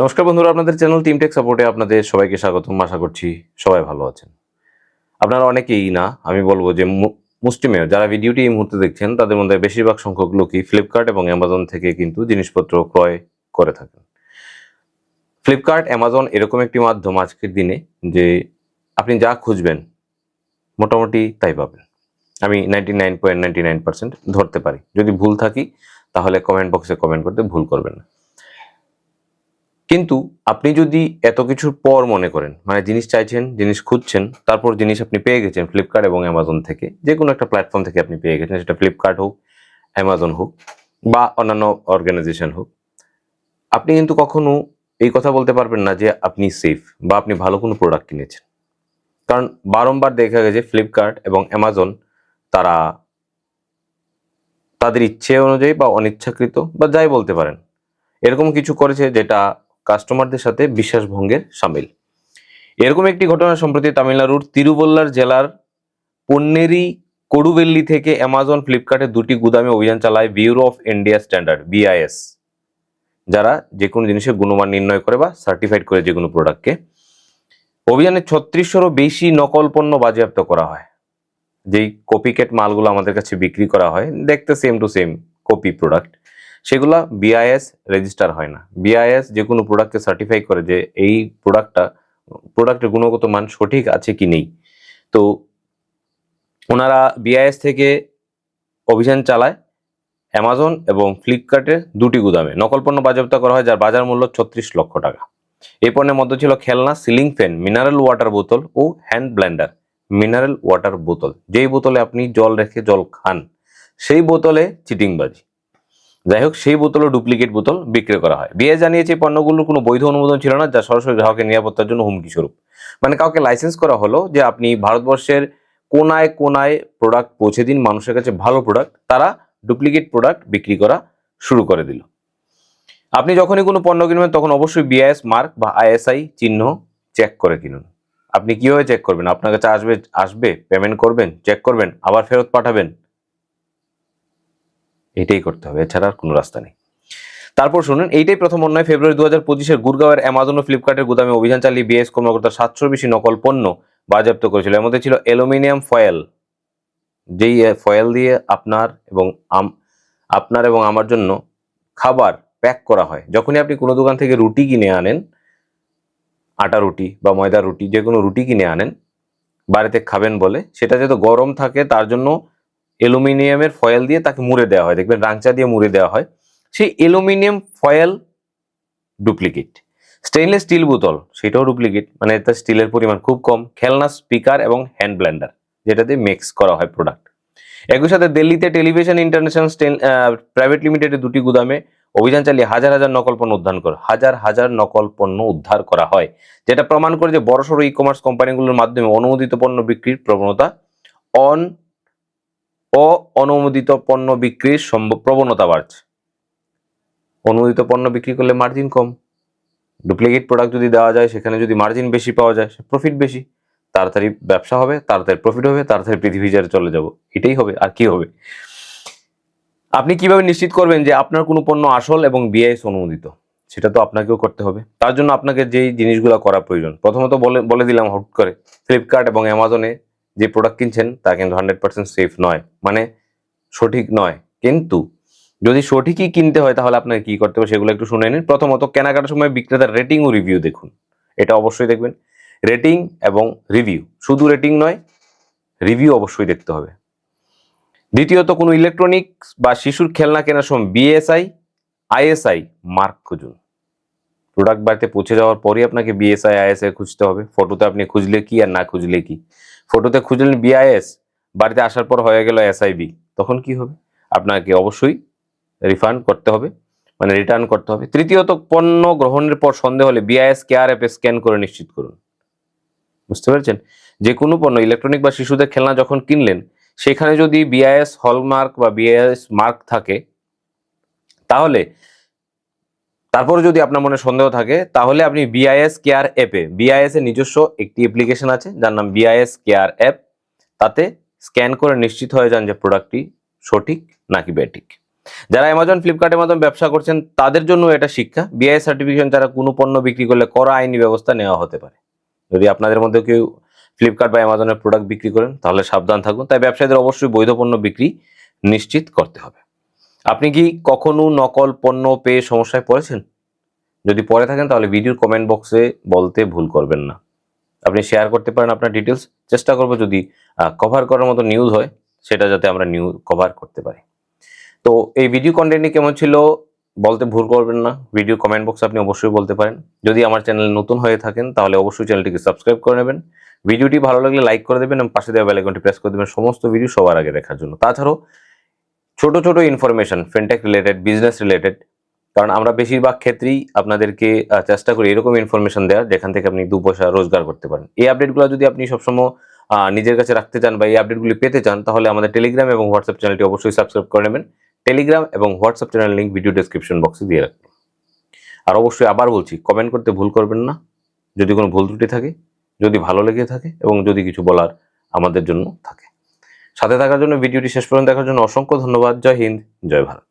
নমস্কার বন্ধুরা, আপনাদের চ্যানেল টিম টেক সাপোর্টে আপনাদের সবাইকে স্বাগতম। আশা করছি সবাই ভালো আছেন। আপনারা অনেকেই না, আমি বলব যে মুষ্টিমেয়, যারা ভিডিওটি এই মুহূর্তে দেখছেন, তাদের মধ্যে বেশিরভাগ সংখ্যক লোকই ফ্লিপকার্ট এবং অ্যামাজন থেকে কিন্তু জিনিসপত্র ক্রয় করে থাকেন। ফ্লিপকার্ট অ্যামাজন এরকম একটি মাধ্যম আজকের দিনে যে আপনি যা খুঁজবেন, মোটামুটি তাই পাবেন। আমি ninety nine point nine percent ধরতে পারি। যদি ভুল থাকি, তাহলে কমেন্ট বক্সে কমেন্ট করতে ভুল করবেন না। কিন্তু আপনি যদি এত কিছুর পর মনে করেন মানে জিনিস চাইছেন, জিনিস খুঁজছেন, তারপর জিনিস আপনি পেয়ে গেছেন ফ্লিপকার্ট এবং অ্যামাজন থেকে যে কোনো একটা প্ল্যাটফর্ম থেকে আপনি পেয়ে গেছেন, সেটা ফ্লিপকার্ট হোক অ্যামাজন হোক, বা অন্যান্য অর্গানাইজেশন হোক, আপনি কিন্তু কখনো এই কথা বলতে পারবেন না যে আপনি সেফ বা আপনি ভালো কোনো প্রোডাক্ট কিনেছেন। কারণ বারংবার দেখা গেছে ফ্লিপকার্ট এবং অ্যামাজন তারা তাদের ইচ্ছে অনুযায়ী বা অনিচ্ছাকৃত বা যাই বলতে পারেন, এরকম কিছু করেছে যেটা কাস্টমারদের সাথে বিশ্বাসভঙ্গের সামিল। এরকম একটি ঘটনা সম্প্রতি তামিলনাড়ুর তিরুবল্লার জেলার পন্নেরি করুবেল্লি থেকে অ্যামাজন ফ্লিপকার্টের দুটি গুদামে অভিযান চালায় bureau of India standard BIS যারা যে কোনো জিনিসের গুণমান নির্ণয় করে বা সার্টিফাইড করে যে কোনো প্রোডাক্টকে অভিযানে ছত্রিশশোরও বেশি নকল পণ্য বাজেয়াপ্ত করা হয়। যেই কপিকেট মালগুলো আমাদের কাছে বিক্রি করা হয়, দেখতে same to same copy product সেগুলা বিআইএস রেজিস্টার হয় না। বিআইএস যে কোনো প্রোডাক্টকে সার্টিফাই করে যে এই প্রোডাক্টটা প্রোডাক্টের গুণগত মান সঠিক আছে কি নেই। তো ওনারা বিআইএস থেকে অভিযান চালায় অ্যামাজন এবং ফ্লিপকার্টের দুটি গুদামে। নকল পণ্য বাজেয়াপ্ত করা হয়, যার বাজার মূল্য ছত্রিশ লক্ষ টাকা। এই পণ্যের মধ্যে ছিল খেলনা সিলিং ফ্যান মিনারেল ওয়াটার বোতল ও হ্যান্ড ব্লেন্ডার মিনারেল ওয়াটার বোতল যেই বোতলে আপনি জল রেখে জল খান, সেই বোতলে চিটিংবাজি। যাই হোক, সেই বোতলও ডুপ্লিকেট বোতল বিক্রি করা হয়। বিএ জানিয়েছে পণ্যগুলোর কোনো বৈধ অনুমোদন ছিল না, যা সরাসরি গ্রাহকের নিরাপত্তার জন্য হুমকি স্বরূপ। মানে কাউকে লাইসেন্স করা হলো যে আপনি ভারতবর্ষের কোনায় কোনায় প্রোডাক্ট পৌঁছে দিন, মানুষের কাছে ভালো প্রোডাক্ট তারা ডুপ্লিকেট প্রোডাক্ট বিক্রি করা শুরু করে দিল। আপনি যখনই কোনো পণ্য কিনবেন, তখন অবশ্যই বিআইএস মার্ক বা আইএসআই চিহ্ন চেক করে কিনুন। আপনি কীভাবে চেক করবেন? আপনার কাছে আসবে আসবে পেমেন্ট করবেন চেক করবেন, আবার ফেরত পাঠাবেন এটাই করতে হবে, এছাড়া আর কোনো রাস্তা নেই। তারপর শুনুন, এইটাই প্রথম অন্যায়। ফেব্রুয়ারি দু হাজার পঁচিশের গুরগাঁওয়ের অ্যামাজন ও ফ্লিপকার্টের গুদামে অভিযান চালিয়ে বিএস কর্মকর্তা সাতশোর বেশি নকল পণ্য বাজেয়াপ্ত করেছিল। এর মধ্যে ছিল অ্যালুমিনিয়াম ফয়েল, যেই ফয়েল দিয়ে আপনার এবং আপনার এবং আমার জন্য খাবার প্যাক করা হয়। যখনই আপনি কোনো দোকান থেকে রুটি কিনে আনেন, আটা রুটি বা ময়দা রুটি যে কোনো রুটি কিনে আনেন, বাড়িতে খাবেন বলে, সেটা যাতে গরম থাকে, তার জন্য অ্যালুমিনিয়ামের ফয়েল দিয়ে তাকে মুড়ে দেওয়া হয়। দেখবেন রাংচা দিয়ে মুড়ে দেওয়া হয়। সেই aluminium foil duplicate. Stainless steel বোতল, সেটাও ডুপ্লিকেট। মানে তার স্টিলের পরিমাণ খুব কম। খেলনা, স্পিকার এবং হ্যান্ড ব্লেন্ডার, যেটা দিয়ে মিক্স করা হয় প্রোডাক্ট একই সাথে দিল্লিতে টেলিভিশন ইন্টারন্যাশনাল প্রাইভেট লিমিটেডের দুটি গুদামে অভিযান চালিয়ে হাজার হাজার নকল পণ্য উদ্ধার করে, হাজার হাজার নকল পণ্য উদ্ধার করা হয়। যেটা প্রমাণ করে যে বড়সড় ই কমার্স কোম্পানিগুলোর মাধ্যমে অনুমোদিত পণ্য বিক্রির প্রবণতা অন ও অনুমোদিত পণ্য বিক্রির সম্ভব প্রবণতা বাড়ছে। অনুমোদিত পণ্য বিক্রি করলে মার্জিন কম। ডুপ্লিকেট প্রোডাক্ট যদি দেওয়া যায়, সেখানে যদি মার্জিন বেশি পাওয়া যায়, সে প্রফিট বেশি। তাড়াতাড়ি ব্যবসা হবে, তাড়াতাড়ি প্রফিট হবে, তাড়াতাড়ি পৃথিবী ছেড়ে চলে যাব। এটাই হবে, আর কি হবে? আপনি কীভাবে নিশ্চিত করবেন যে আপনার কোনো পণ্য আসল এবং বিআইএস অনুমোদিত? সেটা তো আপনাকেও করতে হবে। তার জন্য আপনাকে যেই জিনিসগুলো করা প্রয়োজন, প্রথমত বলে বলে দিলাম হুট করে ফ্লিপকার্ট এবং অ্যামাজনে যে প্রোডাক্ট কিনছেন, তা কিন্তু হান্ড্রেড পার্সেন্ট সেফ নয়। মানে সঠিক নয়। কিন্তু যদি সঠিকই কিনতে হয়, তাহলে আপনাকে কি করতে হবে সেগুলো একটু শুনে নিন। প্রথমত, কেনাকাটার সময় বিক্রেতার রেটিং ও রিভিউ দেখুন। এটা অবশ্যই দেখবেন। রেটিং এবং রিভিউ শুধু রেটিং নয় রিভিউ অবশ্যই দেখতে হবে। দ্বিতীয়ত, কোনো ইলেকট্রনিক্স বা শিশুর খেলনা কেনার সময় বিএসআই আইএসআই মার্ক খুঁজুন। প্রোডাক্ট বাড়িতে পৌঁছে যাওয়ার পরই আপনাকে বিএসআই আইএসআই খুঁজতে হবে। ফটোতে আপনি খুঁজলে কি আর না খুঁজলে কি? ফটোতে খুঁজলেন বিআইএস বাড়িতে আসার পর হয়ে গেল এসআইবি তখন কি হবে? আপনাকে অবশ্যই রিফান্ড করতে হবে মানে রিটার্ন করতে হবে। তৃতীয়ত, পণ্য গ্রহণের পর সন্দেহ হলে বিআইএস কেয়ার অ্যাপে স্ক্যান করে নিশ্চিত করুন। বুঝতে পেরেছেন? যে কোনো পণ্য ইলেকট্রনিক বা শিশুদের খেলনা যখন কিনলেন, সেখানে যদি বিআইএস হলমার্ক বা বিআইএস মার্ক থাকে, তাহলে তারপরে যদি আপনার মনে সন্দেহ থাকে, তাহলে আপনি বিআইএস কেয়ার অ্যাপে বিআইএস এর নিজস্ব একটি অ্যাপ্লিকেশন আছে, যার নাম বিআইএস কেয়ার অ্যাপ তাতে স্ক্যান করে নিশ্চিত হয়ে যান যে প্রোডাক্টটি সঠিক নাকি ব্যাটিক যারা অ্যামাজন ফ্লিপকার্টের মাধ্যমে ব্যবসা করছেন, তাদের জন্য এটা শিক্ষা। বিআই সার্টিফিকেশন যারা কোনো পণ্য বিক্রি করলে করা আইনি ব্যবস্থা নেওয়া হতে পারে। যদি আপনাদের মধ্যে কেউ ফ্লিপকার্ট বা অ্যামাজনের প্রোডাক্ট বিক্রি করেন, তাহলে সাবধান থাকুন। তাই ব্যবসায়ীদের অবশ্যই বৈধ পণ্য বিক্রি নিশ্চিত করতে হবে। আপনি কি কখনো নকল পণ্য পেয়ে সমস্যায় পড়েছেন? যদি পড়ে থাকেন তাহলে ভিডিওর কমেন্ট বক্সে বলতে ভুল করবেন না। আপনি শেয়ার করতে পারেন আপনার ডিটেলস চেষ্টা করব যদি কভার করার মতো নিউজ হয়, সেটা যাতে আমরা নিউজ কভার করতে পারি। তো এই ভিডিও কন্টেন্টটি কেমন ছিল, বলতে ভুল করবেন না। ভিডিও কমেন্ট বক্সে আপনি অবশ্যই বলতে পারেন। যদি আমার চ্যানেল নতুন হয়ে থাকেন, তাহলে অবশ্যই চ্যানেলটিকে সাবস্ক্রাইব করে নেবেন। ভিডিওটি ভালো লাগলে লাইক করে দেবেন এবং পাশে দেওয়া বেলাইকনটি প্রেস করে দেবেন। সমস্ত ভিডিও সবার আগে দেখার জন্য। তাছাড়াও ছোট ছোট information fintech related business related কারণ আমরা বেশিরভাগ ক্ষেত্রেই আপনাদেরকে চেষ্টা করি এরকম ইনফরমেশন দেওয়ার, যেখান থেকে আপনি দু পয়সা রোজগার করতে পারেন। এই আপডেটগুলো যদি আপনি সবসময় নিজের কাছে রাখতে চান বা এই আপডেটগুলি পেতে চান, তাহলে আমাদের টেলিগ্রাম এবং হোয়াটসঅ্যাপ চ্যানেলটি অবশ্যই সাবস্ক্রাইব করে নেবেন। টেলিগ্রাম এবং WhatsApp channel link video description বক্সে দিয়ে রাখবেন। আর অবশ্যই আবার বলছি কমেন্ট করতে ভুল করবেন না। যদি কোনো ভুল ত্রুটি থাকে, যদি ভালো লেগে থাকে এবং যদি কিছু বলার আমাদের জন্য থাকে। সাথে থাকার জন্য ভিডিওটি শেষ পর্যন্ত দেখার জন্য অসংখ্য ধন্যবাদ। জয় হিন্দ জয় ভারত।